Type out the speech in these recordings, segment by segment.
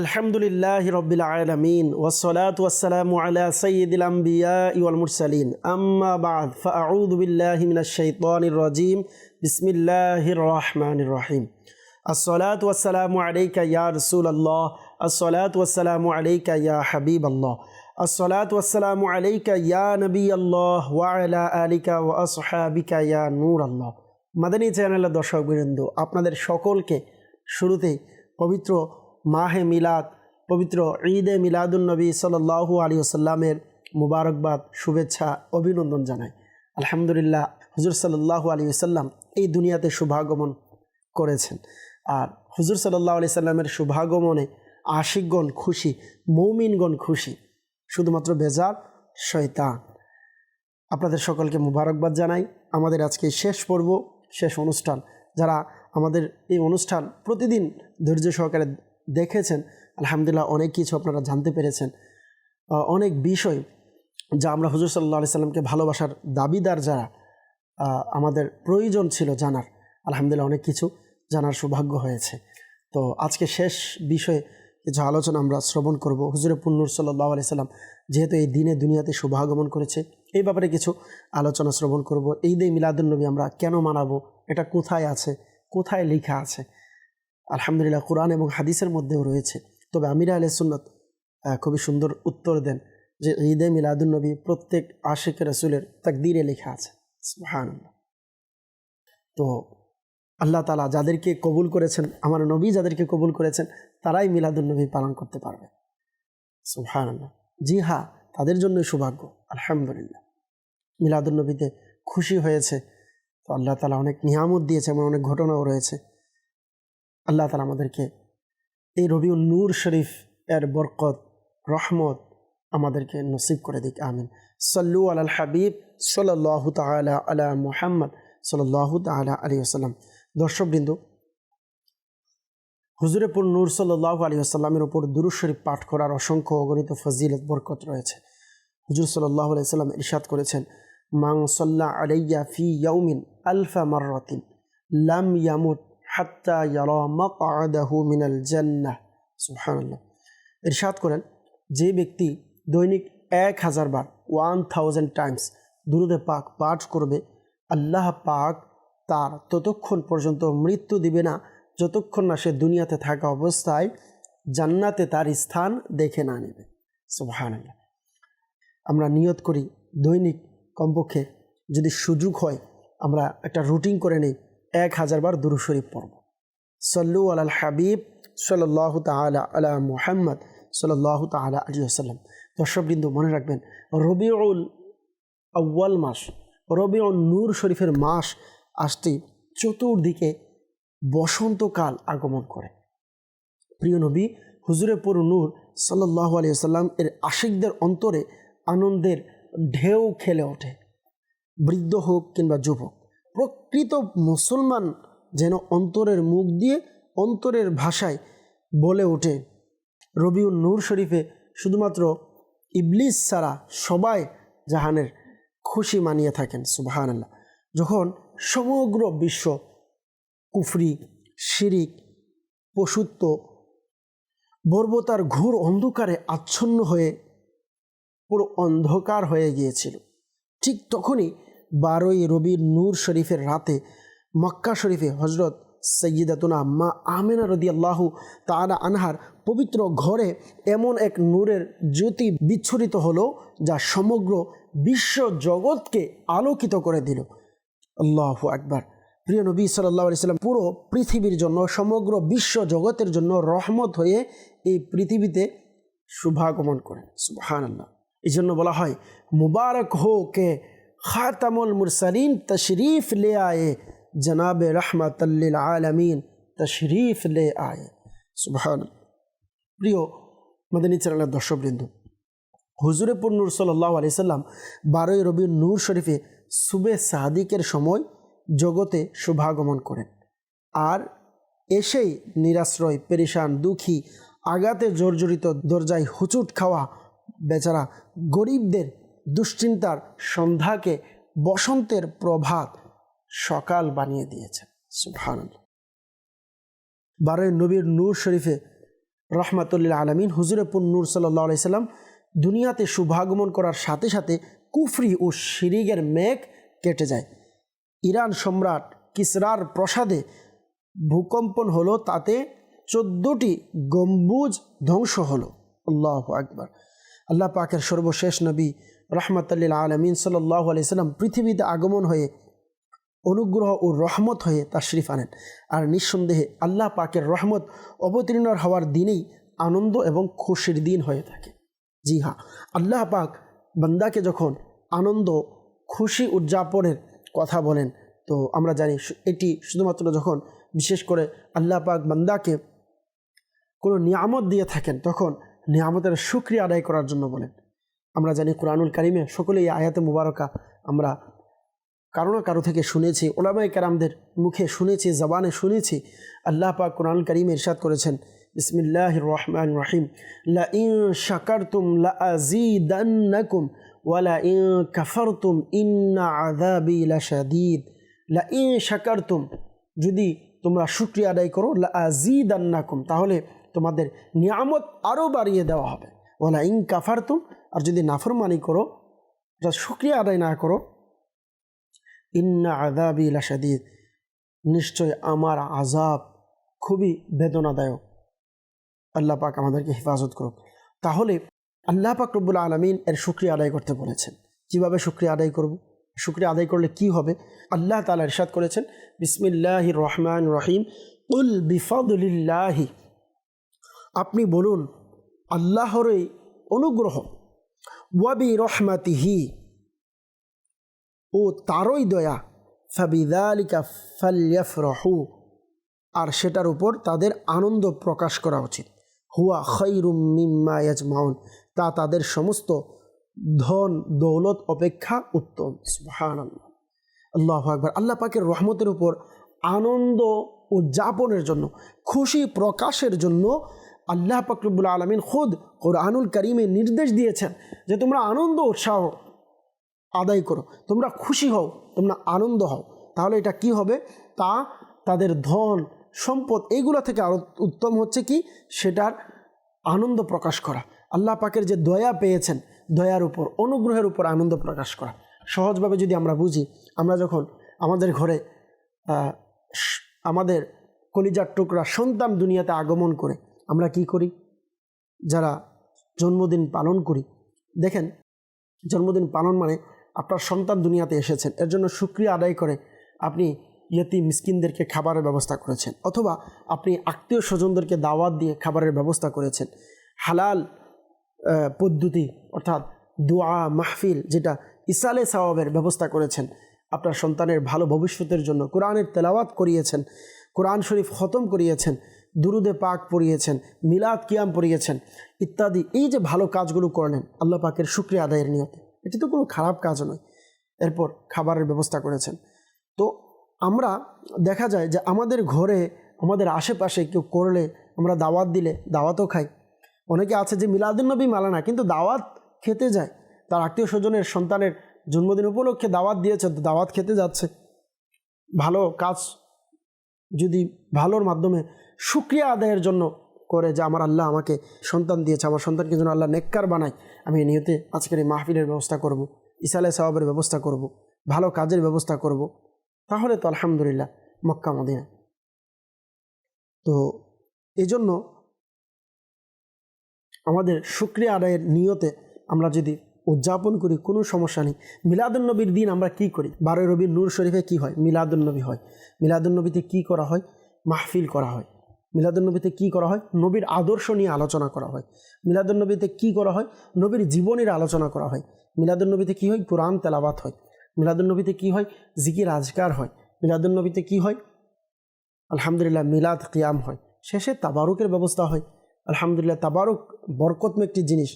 আলহামদুলিল্লাহ রবিল আলমিন ওসলাত ওসালাম আলা সঈদুল আম্বিয়া ইউল মুরসালিন। আম্মা বাদ ফাউদুবিল্লাহমিনাশাইতানির রাজিম। বিসমিল্লাহ রহমান রহিম। আসসালাত ওয়াসালাম আলাইকা ইয়া রসুল আল্লাহ আসসালাত ওয়াসালাম আলাইকা ইয়া হাবিব আল্লাহ আসসালাত ওয়াসালাম আলাইকা ইয়া নবী আল্লাহ ওয়ালা আলিকা ওয়া আসহাবিকা ইয়া নূর আল্লাহ মাদানী চ্যানেলের দর্শকবৃন্দ আপনাদের সকলকে শুরুতেই পবিত্র মাহে মিলাদ, পবিত্র ঈদে মিলাদুলনবী সাল্লাহু আলী আসাল্লামের মুবারকবাদ, শুভেচ্ছা, অভিনন্দন জানাই। আলহামদুলিল্লাহ, হুজুর সাল্লাহু আলী আসাল্লাম এই দুনিয়াতে শুভাগমন করেছেন। আর হুজুর সাল্লাহ আলি সাল্লামের শুভাগমনে আশিকগণ খুশি, মৌমিনগণ খুশি, শুধুমাত্র বেজার শয়তান। আপনাদের সকলকে মুবারকবাদ জানাই। আমাদের আজকে শেষ পর্ব, শেষ অনুষ্ঠান, যারা আমাদের এই অনুষ্ঠান প্রতিদিন ধৈর্য সহকারে দেখেছেন, আলহামদুলিল্লাহ অনেক কিছু আপনারা জানতে পেরেছেন। অনেক বিষয় যা আমরা হুজুর সাল্লাহ আলি সাল্লামকে ভালোবাসার দাবিদার যারা আমাদের প্রয়োজন ছিল জানার, আলহামদুলিল্লাহ অনেক কিছু জানার সৌভাগ্য হয়েছে। তো আজকে শেষ বিষয়ে কিছু আলোচনা আমরা শ্রবণ করব। হুজুরে পুন্নুর সাল্লাহ আলি সাল্লাম যেহেতু এই দিনে দুনিয়াতে শুভাগমন করেছে, এই ব্যাপারে কিছু আলোচনা শ্রবণ করব। এই দিয়ে মিলাদুলনবী আমরা কেন মানাবো, এটা কোথায় আছে, কোথায় লেখা আছে? আলহামদুলিল্লাহ কোরআন এবং হাদিসের মধ্যেও রয়েছে। তবে আমিরা আলহ সুন্নত খুবই সুন্দর উত্তর দেন যে ঈদে মিলাদুলনবী প্রত্যেক আশেখ রসুলের তাকদিরে লেখা আছে। সুবহানাল্লাহ। তো আল্লাহ তালা যাদেরকে কবুল করেছেন, আমার নবী যাদেরকে কবুল করেছেন, তারাই মিলাদুলনবী পালন করতে পারবে। সুবহানাল্লাহ। জি হ্যাঁ তাদের জন্যই সৌভাগ্য, আলহামদুলিল্লাহ। মিলাদুলনবীতে খুশি হয়েছে। তো আল্লাহ তালা অনেক নিয়ামত দিয়েছে, এমন অনেক ঘটনাও রয়েছে। আল্লাহ তালা আমাদেরকে এই রবিউল নূর শরীফ এর বরকত, রহমত আমাদেরকে নসিব করে দিক, আমিন। সল্লু আল হাবিব সাল্লাহ তালা আলা মুহাম্মদ সাল্লাহ তালা আলী আসাল্লাম দর্শকবৃন্দ, হুজুরেপুর নূর সাল্লাহ আলী আসাল্লামের ওপর দুরুজ শরীফ পাঠ করার অসংখ্য অগণিত ফজিলত, বরকত রয়েছে। হুজুর সাল্লাহ আলি সাল্লাম ইরশাদ করেছেন মাং সাল্লাহ আলাইয়া ফি ইয়াউমিন আলফা মাররাতিন, লাম ইয়ামুত মিনাল জান্নাহ। ইরশাদ করেন, যে ব্যক্তি দৈনিক এক হাজার বার ওয়ান থাউজেন্ড টাইমস দুরুদে পাক পাঠ করবে, আল্লাহ পাক তার ততক্ষণ পর্যন্ত মৃত্যু দিবে না, যতক্ষণ না সে দুনিয়াতে থাকা অবস্থায় জান্নাতে তার স্থান দেখে না নেবে। সুবহানাল্লাহ। আমরা নিয়ত করি দৈনিক কমপক্ষে যদি সুযোগ হয়, আমরা একটা রুটিন করে নিই এক হাজার বার দুরু শরীফ পড়ব। সল্লু আল হাবিব সাল্লাহ তালা আলা মুহাম্মদ সাল্লাহ তালা আলী আসাল্লাম দর্শকবৃন্দ, মনে রাখবেন, রবিউল আউ্য়াল মাস, রবিউল নূর শরীফের মাস আসতে চতুর্দিকে বসন্তকাল আগমন করে। প্রিয় নবী, হুজুরে পুর নূর সাল্লাহ আলী আসাল্লাম এর আশিকদের অন্তরে আনন্দের ঢেউ খেলে ওঠে। বৃদ্ধ হোক কিংবা যুবক প্রকৃত মুসলমান যেন অন্তরের মুখ দিয়ে অন্তরের ভাষায় বলে ওঠে। রবিউল নূর শরীফে শুধুমাত্র ইবলিস ছাড়া সবাই জাহানের খুশি মানিয়ে থাকেন সুবাহান আল্লাহ যখন সমগ্র বিশ্ব কুফরি, শিরিক, পশুত্ব, বর্বতার ঘোর অন্ধকারে আচ্ছন্ন হয়ে পুরো অন্ধকার হয়ে গিয়েছিল। ঠিক তখনই বারোই রবি নূর শরীফের রাতে মক্কা শরীফে হজরত সৈয়দাতুনা মা আমেনা রদি আল্লাহ তালা আনহার পবিত্র ঘরে এমন এক নূরের জ্যোতি বিচ্ছুরিত হলো, যা সমগ্র বিশ্ব জগৎকে আলোকিত করে দিল। আল্লাহ একবার প্রিয় নবী সাল্লাহ আলি সাল্লাম পুরো পৃথিবীর জন্য, সমগ্র বিশ্ব জগতের জন্য রহমত হয়ে এই পৃথিবীতে শুভাগমন করেন। সুবহান আল্লাহ এই জন্য বলা হয়, মুবারক হো কে খাতামুল মুরসালিন, তশরিফ লে আয়ে। জনাব রহমতাল্লিল আলমিন, তশরিফ লে আয়ে। সুবহান প্রিয় মদনী চ্যানেলের দর্শকবৃন্দ, হুজুরে নূর সাল্লাহ আলি সাল্লাম বারোই রবির নূর শরীফে সুবে সাদিকের সময় জগতে শুভাগমন করেন। আর এসেই নিরাশ্রয় পেরিসান দুঃখী আগাতে জর্জরিত দরজায় হুচুট খাওয়া বেচারা গরিবদের দুশ্চিন্তার সন্ধ্যাকে বসন্তের প্রভাত সকাল বানিয়ে দিয়েছেন সুবহানাল্লাহ। বারোই নবীর নূর শরীফে রহমাতুল্লাহ আলমিন হুজুরে পুন্নুর সাল্লাহ আলাইসাল্লাম দুনিয়াতে শুভাগমন করার সাথে সাথে কুফরি ও শিরিগের মেঘ কেটে যায়। ইরান সম্রাট কিসরার প্রসাদে ভূকম্পন হলো, তাতে চোদ্দোটি গম্বুজ ধ্বংস হলো। আল্লাহ আকবার। আল্লাহ পাকের সর্বশেষ নবী রহমতাল্লিল আলমিন সাল্লাহ আলাইসাল্লাম পৃথিবীতে আগমন হয়ে, অনুগ্রহ ও রহমত হয়ে তাশরিফ আনেন। আর নিঃসন্দেহে আল্লাহ পাকের রহমত অবতীর্ণ হওয়ার দিনেই আনন্দ এবং খুশির দিন হয়ে থাকে। জি হ্যাঁ আল্লাহ পাক বান্দাকে যখন আনন্দ, খুশি উদযাপনের কথা বলেন, তো আমরা জানি এটি শুধুমাত্র যখন বিশেষ করে আল্লাহ পাক বান্দাকে কোনো নিয়ামত দিয়ে থাকেন, তখন নিয়ামতের সুক্রিয়া আদায় করার জন্য বলেন। আমরা জানি কোরআনুল কারিমে সকলেই আয়াতে মুবারকা আমরা কারও না কারও থেকে শুনেছি ওলামাই কারামদের মুখে শুনেছি, জবানে শুনেছি। আল্লাহ পাক কোরআন করিম ইরশাদ করেছেন বিসমিল্লাহ রহমান রহিম লা ইন শাকারতুম লা আজিদান্নাকুম ওয়ালা ইন কাফারতুম ইন্না আযাবি লাশাদীদ। লা শাকারতুম, যদি তোমরা শুক্রিয়া আদায় করো লা তাহলে তোমাদের নিয়ামত আরও বাড়িয়ে দেওয়া হবে। ওয়ালা ইন কাফারতুম, আর যদি নাফরমানি করো শুক্রিয়া আদায় না করো, ইন্না আদাবি লাসাদিদ নিশ্চয় আমার আজাব খুবই বেদনাদায়ক। আল্লাহ পাক আমাদেরকে হেফাজত করুক। তাহলে আল্লাহ পাক রব্বুল আলমিন এর শুক্রিয়া আদায় করতে বলেছেন। কীভাবে শুক্রিয়া আদায় করব? শুক্রিয়া আদায় করলে কি হবে? আল্লাহ তালা ইরশাদ করেছেন, বিসমিল্লাহ রহমান রহিম উল বিফাদুলিল্লাহি আপনি বলুন আল্লাহরই অনুগ্রহ। ওয়াবি রহমাতিহি, ও তারই দয়া, ফাবিদালিকা ফাল্যাফরহু, আর সেটার উপর তাদের আনন্দ প্রকাশ করা উচিত। হুয়া খৈরুম মিম্মা ইয়াজমাউন, তা তাদের সমস্ত ধন দৌলত অপেক্ষা উত্তম। আল্লাহ আল্লাহ আকবর। আল্লাহ পাকের রহমতের উপর আনন্দ উদযাপনের জন্য, খুশি প্রকাশের জন্য আল্লাহ পাকরবুল আলমিন খুদ কোরআনুল করিমে নির্দেশ দিয়েছেন যে তোমরা আনন্দ উৎসাহ আদায় করো, তোমরা খুশি হও, তোমরা আনন্দ হও। তাহলে এটা কি হবে? তা তাদের ধন, সম্পদ এইগুলো থেকে আরও উত্তম হচ্ছে কি? সেটার আনন্দ প্রকাশ করা। আল্লাহ পাকের যে দয়া পেয়েছেন, দয়ার উপর, অনুগ্রহের উপর আনন্দ প্রকাশ করা। সহজভাবে যদি আমরা বুঝি, আমরা যখন আমাদের ঘরে আমাদের কলিজার টুকরা সন্তান দুনিয়াতে আগমন করে আমরা কি করি? যারা জন্মদিন পালন করি, দেখেন, জন্মদিন পালন মানে আপনার সন্তান দুনিয়াতে এসেছেন, এর জন্য সুক্রিয়া আদায় করে আপনি ইয়তি মিসকিনদেরকে খাবারের ব্যবস্থা করেছেন, অথবা আপনি আত্মীয় স্বজনদেরকে দাওয়াত দিয়ে খাবারের ব্যবস্থা করেছেন। হালাল পদ্ধতি, অর্থাৎ দোয়া, মাহফিল, যেটা ইসালে সাওয়াবের ব্যবস্থা করেছেন, আপনার সন্তানের ভালো ভবিষ্যতের জন্য কোরআনের তেলাওয়াত করিয়েছেন, কোরআন শরীফ খতম করিয়েছেন দুরুদে পাক পড়িয়েছেন, মিলাদ কিয়াম পড়িয়েছেন, ইত্যাদি। এই যে ভালো কাজগুলো করলেন, আল্লাহ পাকের শুক্রিয়া আদায়ের নিয়তে। এটি তো কোনো খারাপ কাজ নয়। এরপর খাবারের ব্যবস্থা করেছেন। তো আমরা দেখা যায় যে আমাদের ঘরে, আমাদের আশেপাশে কেউ করলে, আমরা দাওয়াত দিলে, দাওয়াতও খাই। অনেকে আছে যে মিলাদুলনবী মালা না, কিন্তু দাওয়াত খেতে যায়। তার আত্মীয় স্বজনের, সন্তানের জন্মদিন উপলক্ষে দাওয়াত দিয়েছে, তো দাওয়াত খেতে যাচ্ছে। ভালো কাজ যদি ভালোর মাধ্যমে সুক্রিয়া আদায়ের জন্য করে যে আমার আল্লাহ আমাকে সন্তান দিয়েছে, আমার সন্তানকে যেন আল্লাহ নেককার বানায়। আমি নিয়তে আজকের এই মাহফিলের ব্যবস্থা করব ইসালে সাহাবের ব্যবস্থা করব, ভালো কাজের ব্যবস্থা করব। তাহলে তো আলহামদুলিল্লাহ মক্কা, মদিনা। তো এই জন্য আমাদের সুক্রিয়া আদায়ের নিয়তে আমরা যদি উদযাপন করি, কোনো সমস্যা নেই। মিলাদুলনবীর দিন আমরা কি করি? বারোই রবির নূর শরীফে কি হয়? মিলাদুলনবী হয়। মিলাদুলনবীতে কি করা হয়? মাহফিল করা হয়। মিলাদুলনবীতে কি করা হয়? নবীর আদর্শ নিয়ে আলোচনা করা হয়। মিলাদুলনবীতে কি করা হয়? নবীর জীবনের আলোচনা করা হয়। মিলাদুলনবীতে কি হয়? কোরআন তেলাবাত হয়। মিলাদুলনবীতে কি হয়? জিকির আজকার হয়। মিলাদুলনবীতে কি হয়? আলহামদুলিল্লাহ মিলাদ কিয়াম হয়। শেষে তাবারুকের ব্যবস্থা হয়। আলহামদুলিল্লাহ তাবারুক বরকতম একটি জিনিস।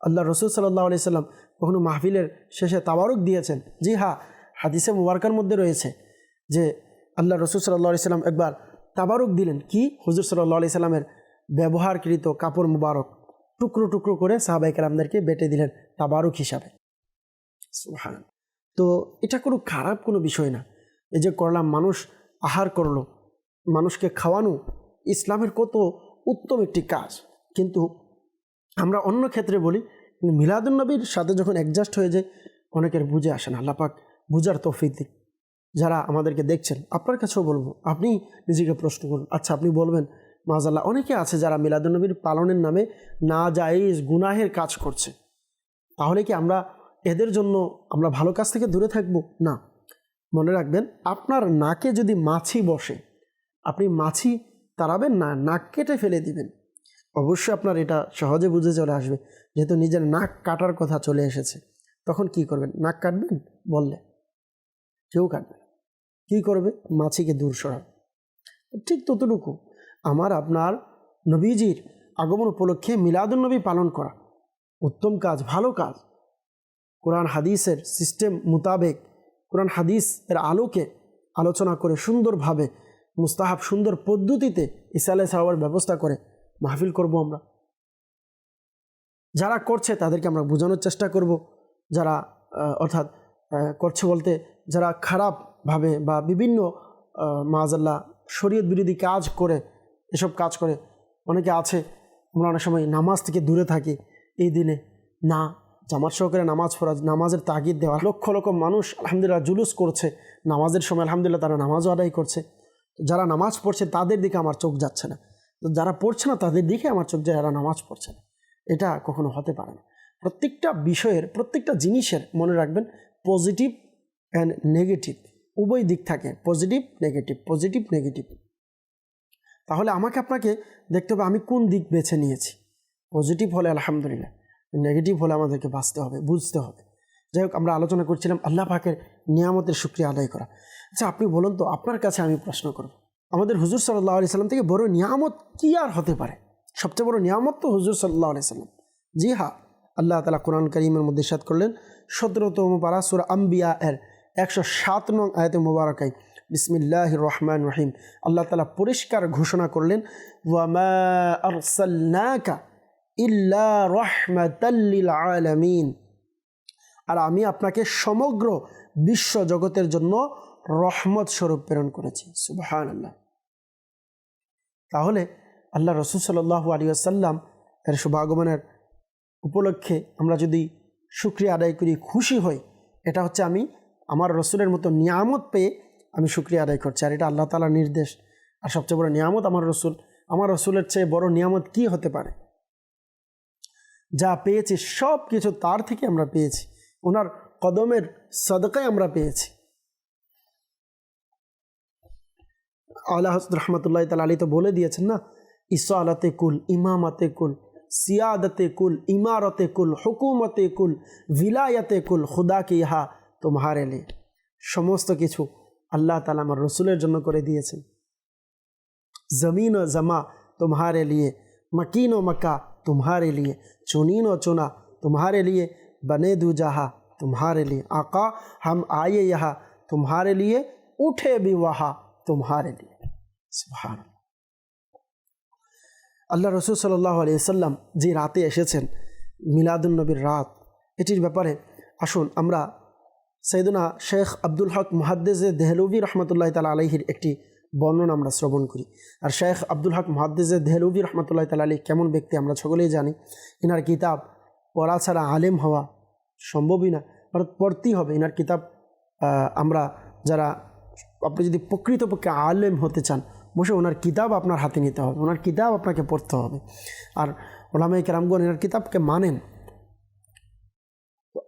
আল্লাহ রসুল সাল্লাহ আলি সাল্লাম কখনো মাহফিলের শেষে তাবারুক দিয়েছেন। জি হ্যাঁ হাদিসে মুবারকার মধ্যে রয়েছে যে আল্লাহ রসুল সাল্লাহ সাল্লাম একবার তাবারুক দিলেন। কি? হুজুর সাল্লাহ আলি সাল্লামের ব্যবহারকৃত কাপড় মুবারক টুকরো টুকরো করে সাহাবাই কালামদেরকে বেটে দিলেন তাবারুক হিসাবে। হ্যাঁ তো এটা কোনো খারাপ কোনো বিষয় না। এই যে করলাম, মানুষ আহার করল, মানুষকে খাওয়ানো ইসলামের কত উত্তম একটি কাজ। কিন্তু আমরা অন্য ক্ষেত্রে বলি মিলাদুলনবীর সাথে যখন অ্যাডজাস্ট হয়ে যায়, অনেকের বুঝে আসে না। আল্লাপাক বুঝার তৌফিক দিক। যারা আমাদেরকে দেখছেন, আপনার কাছেও বলব, আপনি নিজেকে প্রশ্ন করুন। আচ্ছা আপনি বলবেন, মাজাল্লাহ, অনেকে আছে যারা মিলাদুলনবীর পালনের নামে না জায়েজ গুনাহের কাজ করছে। তাহলে কি আমরা এদের জন্য আমরা ভালো কাজ থেকে দূরে থাকব? না। মনে রাখবেন, আপনার নাকে যদি মাছি বসে, আপনি মাছি তাড়াবেন না, নাক কেটে ফেলে দিবেন। অবশ্যই আপনার এটা সহজে বুঝে চলে আসবে, যেহেতু নিজের নাক কাটার কথা চলে এসেছে। তখন কি করবেন? নাক কাটবেন? বললে। কেউ কাটবে। কী করবে? মাছিকে দূর সরাবে। ঠিক ততটুকু। আমার, আপনার নবীজির আগমন উপলক্ষে মিলাদুলনবী পালন করা উত্তম কাজ, ভালো কাজ। কোরআন হাদিসের সিস্টেম মোতাবেক, কোরআন হাদিস এর আলোকে আলোচনা করে সুন্দরভাবে, মুস্তাহাব সুন্দর পদ্ধতিতে ইসালে সাহাবার ব্যবস্থা করে মাহফিল করব আমরা। যারা করছে তাদেরকে আমরা বোঝানোর চেষ্টা করব। যারা অর্থাৎ করছে বলতে যারা খারাপভাবে বা বিভিন্ন মাজাল্লা শরীয়ত বিরোধী কাজ করে, এসব কাজ করে, অনেকে আছে, আমরা অনেক সময় নামাজ থেকে দূরে থাকি, এই দিনে না, জামাত সহকারে নামাজ পড়া নামাজের তাগিদ দেওয়া, লক্ষ লক্ষ মানুষ আলহামদুলিল্লাহ জুলুস করছে, নামাজের সময় আলহামদুলিল্লাহ তারা নামাজও আদায় করছে। যারা নামাজ পড়ছে তাদের দিকে আমার চোখ যাচ্ছে না। তো যারা পড়ছে না তাদের দিকে আমার চোখ যায়, যারা নামাজ পড়ছে না। এটা কখনো হতে পারে না। প্রত্যেকটা বিষয়ের, প্রত্যেকটা জিনিসের মনে রাখবেন, পজিটিভ অ্যান্ড নেগেটিভ উভয় দিক থাকে পজিটিভ নেগেটিভ পজিটিভ নেগেটিভ তাহলে আমাকে আপনাকে দেখতে হবে আমি কোন দিক বেছে নিয়েছি। পজিটিভ হলে আলহামদুলিল্লাহ নেগেটিভ হলে আমাদেরকে বাঁচতে হবে, বুঝতে হবে। যাই হোক, আমরা আলোচনা করছিলাম আল্লাহ পাকের নিয়ামতের শুক্রিয়া আদায় করা। আচ্ছা আপনি বলুন তো, আপনার কাছে আমি প্রশ্ন করব। আমাদের হুজুর সাল্লাহ আলি সাল্লাম থেকে বড় নিয়ামত কী আর হতে পারে? সবচেয়ে বড় নিয়ামত তো হুজুর সাল্লাহ আলি সাল্লাম। জি হ্যাঁ আল্লাহ তালা কোরআন করিমের মধ্যে সাত করলেন, সতেরোতম পারা সুরা আম্বিয়া এর একশো সাত নং আয়তে মুবারকাই বিসমিল্লাহ রহমান রহিম। আল্লাহ তালা পরিষ্কার ঘোষণা করলেন আলামিন। আর আমি আপনাকে সমগ্র বিশ্ব জগতের জন্য রহমত স্বরূপ প্রেরণ করেছি। সুবাহান আল্লাহ তাহলে আল্লাহ রসুল সাল্লাহু আলী আসাল্লাম এর শুভাগমনের উপলক্ষে আমরা যদি শুক্রিয়া আদায় করি, খুশি হই, এটা হচ্ছে আমি আমার রসুলের মতো নিয়ামত পেয়ে আমি শুক্রিয়া আদায় করছি। আর এটা আল্লাহ তালার নির্দেশ। আর সবচেয়ে বড় নিয়ামত আমার রসুল। আমার রসুলের চেয়ে বড় নিয়ামত কি হতে পারে? যা পেয়েছি সব কিছু তার থেকে আমরা পেয়েছি। ওনার কদমের সদকায় আমরা পেয়েছি। আল্লাহ রহমতুল্লাহ তাল আলী তো বলে দিয়েছেন না ইসালাতে কুল, ইমামাতে কুল, সিয়াদতে কুল, ইমারতে কুল, হুকুমতে কুল, ভিলায়তে কুল, খুদা কি ইহা তোমার এলে। সমস্ত কিছু আল্লাহ তালা আমার রসুলের জন্য করে দিয়েছেন। জমিন ও জমা তোমার লিয়ে মকিন ও মক্কা তোমার লিয়ে চুনিন ও চুনা তোমারে লিয়ে বনে দু যাহা তোমারে লিয়ে আকা হাম আয়ে ইহা তোমারে লিয়ে উঠে বি ওয়াহা তোমারে লিয়ে আল্লাহ রসুল সাল্লাহ আলিয়াল্লাম যে রাতে এসেছেন মিলাদুলনবীর রাত, এটির ব্যাপারে আসুন আমরা সৈদুনা শেখ আব্দুল হক মহাদ্দেজে দেহলুবি রহমতুল্লাহ তালা আলহির একটি বর্ণনা আমরা শ্রবণ করি। আর শেখ আব্দুল হক মহাদ্দেজে দেহলুবি রহমতুল্লাহ তালা আলী কেমন ব্যক্তি আমরা সকলেই জানি। ইনার কিতাব পড়া ছাড়া আলেম হওয়া সম্ভবই না অর্থাৎ পড়তেই হবে। ইনার কিতাব আমরা যারা আপনি যদি প্রকৃতপক্ষে আলেম হতে চান বসে ওনার কিতাব আপনার হাতে নিতে হবে, ওনার কিতাব আপনাকে পড়তে হবে। আর ওলামাই কেরামগণ এনার কিতাবকে মানেন।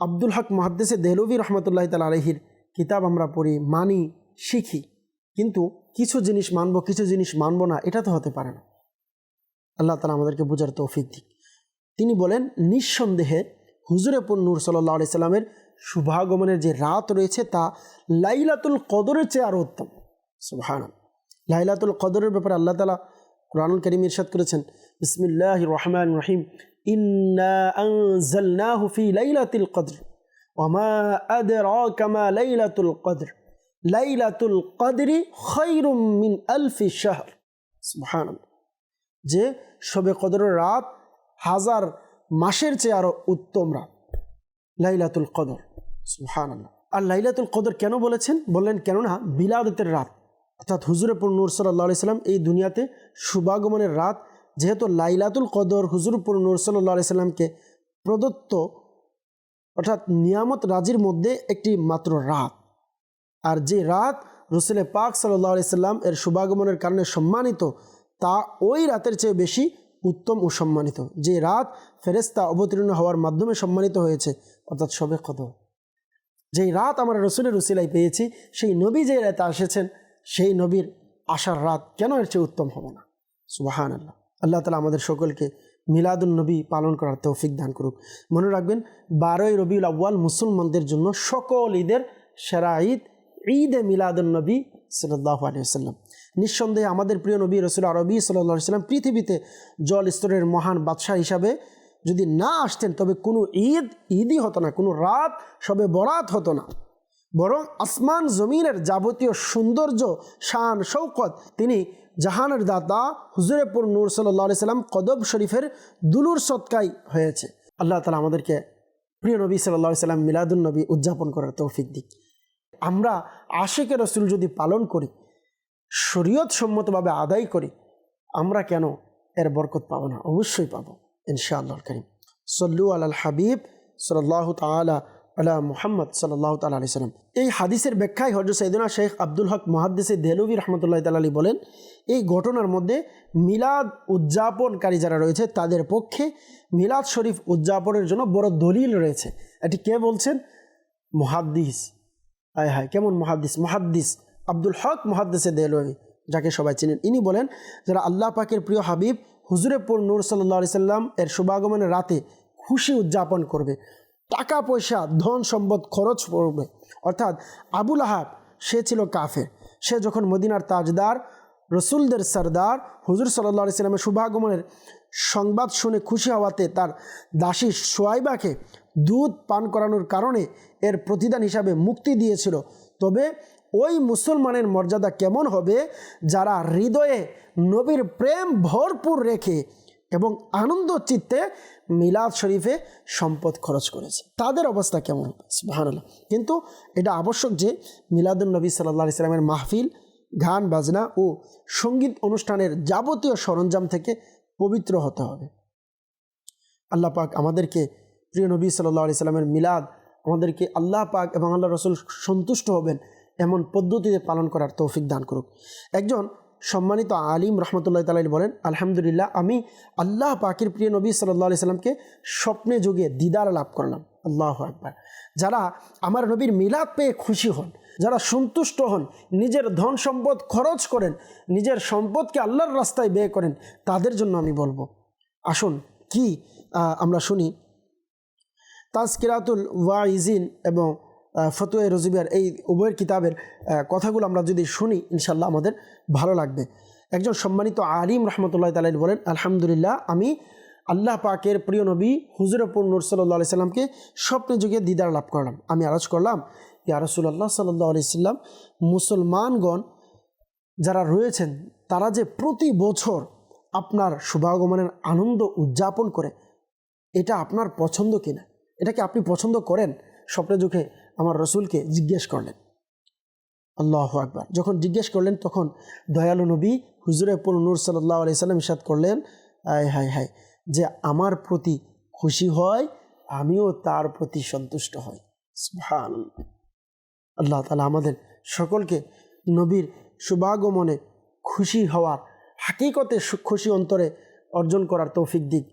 আব্দুল হক মহাদ্দেসে দেহলবি রহমতুল্লাহ তাল আলহির কিতাব আমরা পড়ি মানি শিখি। কিন্তু কিছু জিনিস মানব, কিছু জিনিস মানব না, এটা তো হতে পারে না। আল্লাহ তালা আমাদেরকে বোঝার তৌফিক দিক। তিনি বলেন, নিঃসন্দেহে হুজুরে নূর সাল্লাহ সাল্লামের শুভাগমনের যে রাত রয়েছে তা লাইলাতুল কদরের চেয়ে আরও উত্তম। সুবাহান লাইলাতুল কদরের ব্যাপারে আল্লাহ তালা কোরআনুল করিম ইরশাদ করেছেন বিসমিল্লাহ রহমান রহিম। ইন্না আনজালনাহু ফি লাইলাতুল কদর ওমা আদরাকা মা লাইলাতুল কদর লাইলাতুল কদরি খৈরুম মিন আলফি শাহর সুবহানাল্লাহ যে শবে কদরের রাত হাজার মাসের চেয়ে আরও উত্তম রাত। লাইলাতুল কদর। সুহান আর লাইলাতুল কদর কেন বলেছেন? বললেন কেননা বিলাদতের রাত। অর্থাৎ হুজুরে নূর সাল্লাহ সাল্লাম এই দুনিয়াতে শুভাগমনের রাত যেহেতু লাইলাতুল কদর হুজুরপুর নূর সাল্লাহ সাল্লামকে প্রদত্ত, অর্থাৎ নিয়ামত রাজির মধ্যে একটি মাত্র রাত। আর যে রাত রসুলে পাক সাল্লাহ সাল্লাম এর শুভাগমনের কারণে সম্মানিত, তা ওই রাতের চেয়ে বেশি উত্তম ও সম্মানিত। যে রাত ফেরেস্তা অবতীর্ণ হওয়ার মাধ্যমে সম্মানিত হয়েছে, অর্থাৎ সবে কদর। যেই রাত আমরা রসুলের রসিলাই পেয়েছি, সেই নবী যে রাতে এসেছেন সেই নবীর আসার রাত কেন এর চেয়ে উত্তম হবে না? সুবাহান আল্লাহ আল্লাহ তালা আমাদের সকলকে মিলাদুল নবী পালন করার তৌফিক দান করুক। মনে রাখবেন, বারোই রবিউল আব্বাল মুসলমানদের জন্য সকল ঈদের সেরা ঈদ, ঈদে মিলাদুল নবী সাল্লাহ আলিয়াল্লাম নিঃসন্দেহে আমাদের প্রিয় নবী রসুল আরবি সাল্লাহ সাল্লাম পৃথিবীতে জল স্তরের মহান বাদশাহ হিসাবে যদি না আসতেন, তবে কোনো ঈদ, ঈদই হতো না, কোনো রাত সবে বরাত হতো না। বরং আসমান জমিনের যাবতীয় সৌন্দর্য, শান শৌকত তিনি জাহানের দাতা হুজুরেপুর নূর সাল্লাহ সাল্লাম কদব শরীফের দুলুর সৎকাই হয়েছে। আল্লাহ তালা আমাদেরকে প্রিয় নবী সাল্লাহ সাল্লাম মিলাদুল নবী উদযাপন করার তৌফিক দিক। আমরা আশেকে রসুল যদি পালন করি শরীয়ত সম্মতভাবে আদায় করি, আমরা কেন এর বরকত পাবো না? অবশ্যই পাবো ইনশাআল্লাহ করিম। সল্লু আল হাবিব সাল্লাহ তালা আলা মুহাম্মদ সাল্লাহ তালা সাল্লাম। এই হাদিসের ব্যাখ্যায় হজরত সৈদনা শেখ আব্দুল হক মহাদ্দেসে দেলবি রহমতুল্লাহ তালী বলেন, এই ঘটনার মধ্যে মিলাদ উদযাপনকারী যারা রয়েছে তাদের পক্ষে মিলাদ শরীফ উদযাপনের জন্য বড় দলিল রয়েছে। এটি কে বলছেন? মহাদ্দিস। হায় হায়, কেমন মহাদ্দিস? মহাদ্দিস আব্দুল হক মহাদ্দেসে দেলবি যাকে সবাই চিনেন। ইনি বলেন, যারা আল্লাহ পাকের প্রিয় হাবিব হুজুরেপুর নূর সাল্লাহ সাল্লাম এর শুভাগমনের রাতে খুশি উদযাপন করবে। টাকা পয়সা ধন সম্পদ খরচ করবে অর্থাৎ আবুল আহাব সে ছিল কাফের। সে যখন মদিনার তাজদার, রসুলদের সর্দার, হুজুর সাল্লাহ সাল্লামের শুভাগমনের সংবাদ শুনে খুশি হওয়াতে তার দাসী সোয়াইবাকে দুধ পান করানোর কারণে এর প্রতিদান হিসাবে মুক্তি দিয়েছিল। তবে ওই মুসলমানের মর্যাদা কেমন হবে, যারা হৃদয়ে নবীর প্রেম ভরপুর রেখে এবং আনন্দ চিত্তে মিলাদ শরীফে সম্পদ খরচ করেছে। তাদের অবস্থা কেমন সুবহানাল্লাহ। কিন্তু এটা আবশ্যক যে মিলাদুল নবী সাল্লাহ ইসলামের মাহফিল, গান, বাজনা ও সংগীত অনুষ্ঠানের যাবতীয় সরঞ্জাম থেকে পবিত্র হতে হবে। আল্লাহ পাক আমাদেরকে প্রিয় নবী সাল্লাহ আলি সাল্লামের মিলাদ আমাদেরকে আল্লাহ পাক এবং আল্লাহ রসুল সন্তুষ্ট হবেন এমন পদ্ধতিতে পালন করার তৌফিক দান করুক। একজন সম্মানিত আলিম রহমতুল্লাহ তালাই বলেন, আলহামদুলিল্লাহ, আমি আল্লাহ পাকির প্রিয় নবী সাল্লাহ আলি সাল্লামকে স্বপ্নে যুগে দিদার লাভ করলাম। আল্লাহ একবার যারা আমার নবীর মিলাদ পেয়ে খুশি হন, যারা সন্তুষ্ট হন, নিজের ধন সম্পদ খরচ করেন, নিজের সম্পদকে আল্লাহর রাস্তায় ব্যয় করেন, তাদের জন্য আমি বলব। আসুন, কি আমরা শুনি। তাজকিরাতুল ওয়াইজিন এবং ফতুয়ে রজিবিয়ার এই উভয়ের কিতাবের কথাগুলো আমরা যদি শুনি ইনশাল্লাহ আমাদের ভালো লাগবে। একজন সম্মানিত আলিম রহমতুল্লাহ তালাই বলেন, আলহামদুলিল্লাহ, আমি আল্লাহ পাকের প্রিয় নবী হুজুরপুর নূর সাল্লাহ সাল্লামকে স্বপ্নে যুগে দিদার লাভ করলাম। আমি আরজ করলাম, ইয়া রসুল্লাহ সাল্লাহ আলি সাল্লাম, মুসলমানগণ যারা রয়েছেন, তারা যে প্রতি বছর আপনার শুভাগমনের আনন্দ উদযাপন করে, এটা আপনার পছন্দ কিনা? এটাকে আপনি পছন্দ করেন? স্বপ্নে যুগে আমার রসুলকে জিজ্ঞেস করলেন। আল্লাহ আকবার। যখন জিজ্ঞেস করলেন, তখন দয়ালু নবী হুজুরে পুল নূর সাল্লাহ আলি সাল্লাম ইসাদ করলেন, আয়, হায় হায়, যে আমার প্রতি খুশি হয়, আমিও তার প্রতি সন্তুষ্ট হই। ভালো আল্লাহ তালা আমাদের সকলকে নবীর শুভাগমনে খুশি হওয়ার হাকিকতে খুশি অন্তরে অর্জন করার তৌফিক দিক,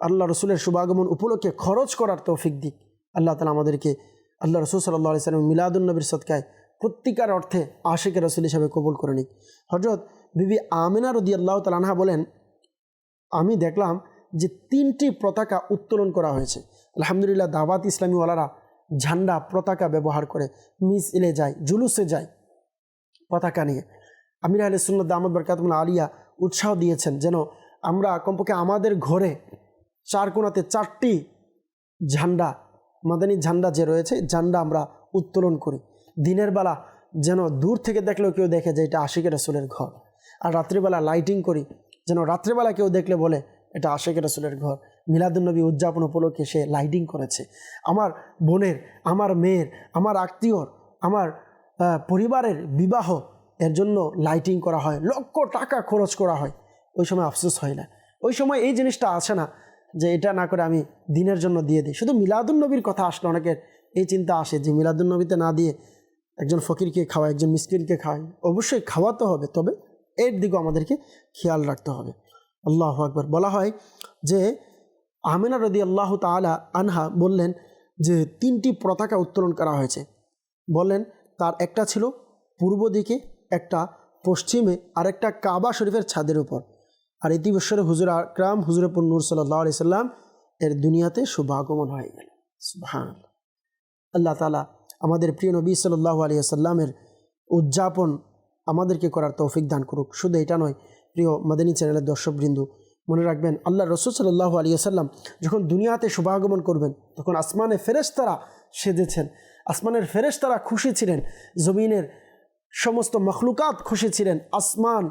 আল্লাহ রসুলের শুভাগমন উপলক্ষে খরচ করার তৌফিক দিক, আল্লাহ তালা আমাদেরকে আল্লাহ রসুল সাল্লাহ আলি সাল্লাম মিলাদুলনবীর সৎকায় প্রত্যিকার অর্থে আশেকের রসুল হিসাবে কবুল করে নিক। হজরত বিবি আমিনা রদি আল্লাহ তালানহা বলেন, আমি দেখলাম যে তিনটি পতাকা উত্তোলন করা হয়েছে। আলহামদুলিল্লাহ দাওয়াত ইসলামীওয়ালারা ঝান্ডা পতাকা ব্যবহার করে মিস ইলে যায়, জুলুসে যায় পতাকা নিয়ে। আমির আলী সুন্নত আহমদ বরকাতমুল আলিয়া উৎসাহ দিয়েছেন যেন আমরা কমপক্ষে আমাদের ঘরে চার কোনাতে চারটি ঝান্ডা মাদানী ঝান্ডা যে রয়েছে ঝান্ডা আমরা উত্তোলন করি। দিনের বেলা যেন দূর থেকে দেখলেও কেউ দেখে যে এটা আশিকের রসুলের ঘর। আর রাত্রিবেলা লাইটিং করি, যেন রাত্রিবেলা কেউ দেখলে বলে এটা আশেকের রসুলের ঘর। মিলাদুলনবী উদযাপন উপলক্ষে সে লাইটিং করেছে। আমার বোনের, আমার মেয়ের, আমার আত্মীয়র, আমার পরিবারের বিবাহ, এর জন্য লাইটিং করা হয়। লক্ষ টাকা খরচ করা হয়। ওই সময় আফসোস হয় না। ওই সময় এই জিনিসটা আসে না যে এটা না করে আমি দিনের জন্য দিয়ে দিই। শুধু মিলাদুল নবীর কথা আসলে অনেকের এই চিন্তা আসে যে মিলাদুল নবীতে না দিয়ে একজন ফকিরকে খাওয়া একজন মিসকিনকে খাওয়াই অবশ্যই খাওয়াতে হবে, তবে এর দিকেও আমাদেরকে খেয়াল রাখতে হবে। আল্লাহ আকবর। বলা হয় যে আমিনা রদি আল্লাহ তালা আনহা বললেন যে তিনটি পতাকা উত্তোলন করা হয়েছে। বললেন, তার একটা ছিল পূর্ব দিকে, একটা পশ্চিমে আর একটা কাবা শরীফের ছাদের উপর। আর ইতি বৎসরে হুজুর আকরাম হুজুরপুর নূর সাল্লাহ সাল্লাম এর দুনিয়াতে শুভাগমন হয়ে গেল। সুবহান আল্লাহ তালা আমাদের প্রিয় নবী সাল্লাহ আলী সাল্লামের উদযাপন আমাদেরকে করার তৌফিক দান করুক। শুধু এটা নয়, প্রিয় মাদানী চ্যানেলের দর্শকবৃন্দু, মনে রাখবেন আল্লাহ রসুল সাল্লাহ আলী সাল্লাম যখন দুনিয়াতে শুভাগমন করবেন, তখন আসমানে ফেরেশতারা সেজেছেন। আসমানের ফেরেশতারা খুশি ছিলেন, জমিনের সমস্ত মখলুকাত খুশি ছিলেন। আসমান,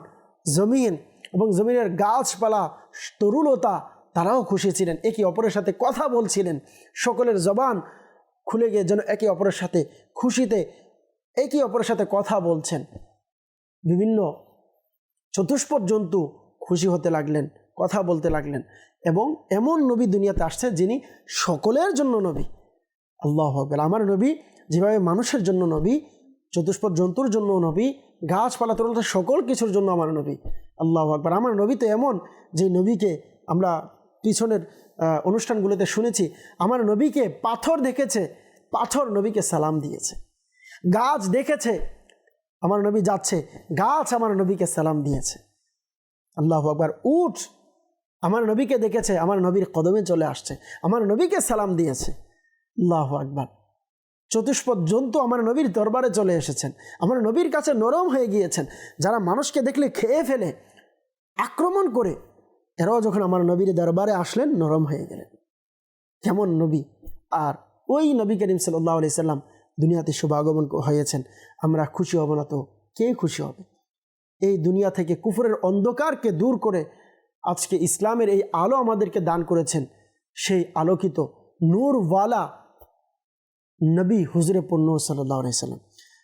জমিন এবং জমিনের গাছপালা তরুলতা তারাও খুশি ছিলেন। একে অপরের সাথে কথা বলছিলেন। সকলের জবান খুলে গিয়ে যেন একে অপরের সাথে খুশিতে একে অপরের সাথে কথা বলছেন। বিভিন্ন চতুষ্পদ জন্তু খুশি হতে লাগলেন, কথা বলতে লাগলেন এবং এমন নবী দুনিয়াতে আসছে যিনি সকলের জন্য নবী। আল্লাহ আমার নবী যেভাবে মানুষের জন্য নবী, চতুষ্পদ জন্তুর জন্য নবী গাছপালা, তরুলতা সকল কিছুর জন্য আমার নবী। আল্লাহ আকবর। আমার নবী তো এমন যে নবীকে আমরা পিছনের অনুষ্ঠানগুলোতে শুনেছি। আমার নবীকে পাথর দেখেছে, পাথর নবীকে সালাম দিয়েছে। গাছ দেখেছে, আমার নবী যাচ্ছে, গাছ আমার নবীকে সালাম দিয়েছে। আল্লাহ আকবর। উঠ আমার নবীকে দেখেছে, আমার নবীর কদমে চলে আসছে, আমার নবীকে সালাম দিয়েছে। আল্লাহ আকবর। চতুষ্পদ জন্তু আমার নবীর দরবারে চলে এসেছেন। আমার নবীর কাছে নরম হয়ে গিয়েছেন। যারা মানুষকে দেখলে খেয়ে ফেলে, আক্রমণ করে, এরাও যখন আমার নবীর দরবারে আসলেন, নরম হয়ে গেলেন। কেমন নবী? আর ওই নবী করিম সাল্লাহ আলি সাল্লাম দুনিয়াতে শুভাগমন হয়েছেন। আমরা খুশি হব না তো? কে খুশি হবে? এই দুনিয়া থেকে কুফরের অন্ধকারকে দূর করে আজকে ইসলামের এই আলো আমাদেরকে দান করেছেন। সেই আলোকিত নূরওয়ালা নবী হুজুরে পন্নুর সাল্লাহ সাল্লাম।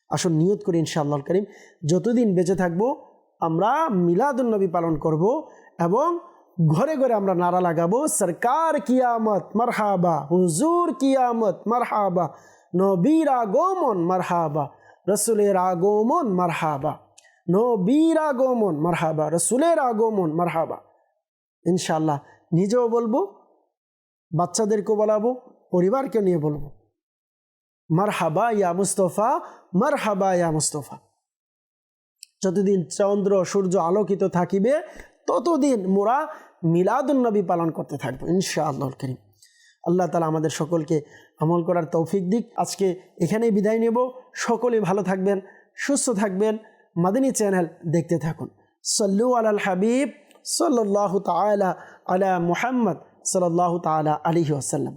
আসুন নিয়ত করি ইনশাআল্লাহ করিম, যতদিন বেঁচে থাকব, আমরা মিলাদুল নবী পালন করব এবং ঘরে ঘরে আমরা নারা লাগাবো, সরকার কিয়ামত, মারহাবা, হুজুর কিয়ামত, মারহাবা, নবীর আগমন, মারহাবা, রসুলের আগমন, মারহাবা, নবীর আগমন, মারহাবা, রসুলের আগমন, মারহাবা। ইনশাল্লাহ নিজেও বলব, বাচ্চাদেরকেও বলাবো পরিবারকে নিয়ে বলব। মারহাবা ইয়া মুস্তফা, মারহাবা ইয়া মুস্তফা। যতদিন চন্দ্র, সূর্য আলোকিত থাকিবে, ততদিন মোরা মিলাদুন্নবী পালন করতে থাকব ইনশা আল্লাহ করিম। আল্লাহ তালা আমাদের সকলকে আমল করার তৌফিক দিক। আজকে এখানেই বিদায় নেব। সকলে ভালো থাকবেন, সুস্থ থাকবেন। মাদিনী চ্যানেল দেখতে থাকুন। সল্লু আলাল হাবিব সাল্লাহ তালা আলা মুহাম্মদ সাল্লাহ তালা আলিহি আসাল্লাম